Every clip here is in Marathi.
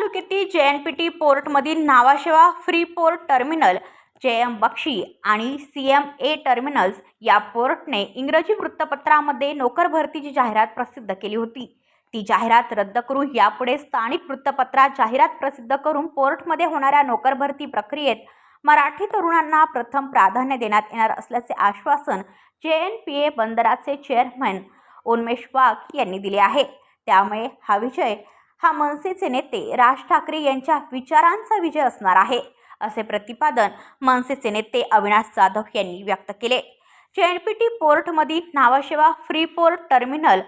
तालुक्यातील जेएनपीटी पोर्टमधील Nhava Sheva free port terminal J M Baxi आणि सी एम ए टर्मिनल्स या पोर्टने इंग्रजी वृत्तपत्रामध्ये नोकर भरतीची जाहिरात प्रसिद्ध केली होती. ती जाहिरात रद्द करून यापुढे स्थानिक वृत्तपत्रात जाहिरात प्रसिद्ध करून पोर्टमध्ये होणाऱ्या नोकर भरती प्रक्रियेत मराठी तरुणांना प्रथम प्राधान्य देण्यात येणार असल्याचे आश्वासन जे एन पी ए बंदराचे चेअरमॅन उन्मेश वाघ यांनी दिले आहे. त्यामुळे हा विजय हा मनसेचे नेते राज ठाकरे यांच्या विचारांचा विजय असणार आहे असे प्रतिपादन मनसेचे नेते अविनाश जाधव यांनी व्यक्त केले. जेएनपीटी पोर्टमधील Nhava Sheva free port terminal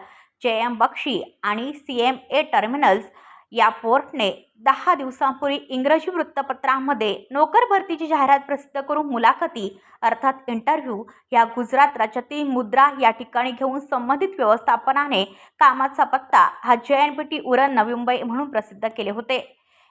J M Baxi आणि सी एम ए टर्मिनल्स या पोर्टने दहा दिवसांपूर्वी इंग्रजी वृत्तपत्रामध्ये नोकर भरतीची जाहिरात प्रसिद्ध करून मुलाखती अर्थात इंटरव्ह्यू या गुजरात राज्यातील मुद्रा या ठिकाणी घेऊन संबंधित व्यवस्थापनाने कामाचा पत्ता हा जे N P T Uran Navi Mumbai म्हणून प्रसिद्ध केले होते.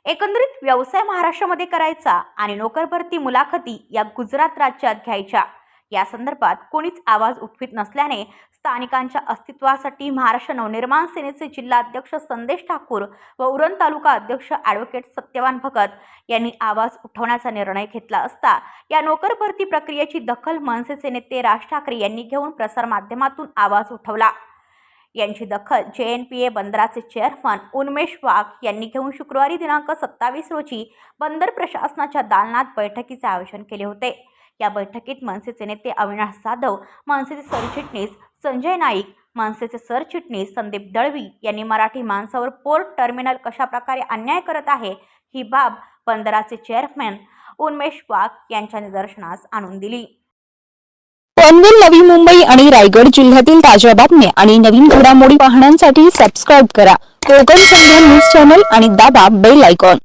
एकंदरीत व्यवसाय महाराष्ट्रामध्ये करायचा आणि नोकर भरती मुलाखती या गुजरात राज्यात घ्यायच्या. या संदर्भात कोणीच आवाज उठवित नसल्याने स्थानिकांच्या अस्तित्वासाठी महाराष्ट्र नवनिर्माण सेनेचे जिल्हाध्यक्ष संदेश ठाकूर व उरण तालुका अध्यक्ष ॲडव्होकेट सत्यवान भगत यांनी आवाज उठवण्याचा निर्णय घेतला असता या नोकर भरती प्रक्रियेची दखल मनसेचे नेते राज ठाकरे यांनी घेऊन प्रसारमाध्यमातून आवाज उठवला. यांची दखल जे एन पी ए बंदराचे चेअरमन उन्मेश वाघ यांनी घेऊन शुक्रवारी दिनांक सत्तावीस रोजी बंदर प्रशासनाच्या दालनात बैठकीचे आयोजन केले होते. या बैठकीत मनसेचे नेते अविनाश जाधव मनसेचे सरचिटणीस संजय नाईक मनसेचे सरचिटणीस संदीप दळवी यांनी मराठी माणसावर पोर्ट टर्मिनल कशाप्रकारे अन्याय करत आहे ही बाब बंदराचे चेअरमॅन उन्मेश वाघ यांच्या निदर्शनास आणून दिली. पनवेल नवी मुंबई आणि रायगड जिल्ह्यातील ताज्या बातम्या आणि नवीन घडामोडी पाहण्यासाठी सबस्क्राईब करा. कोकण संध्या न्यूज चॅनल आणि दाबा बेल आयकॉन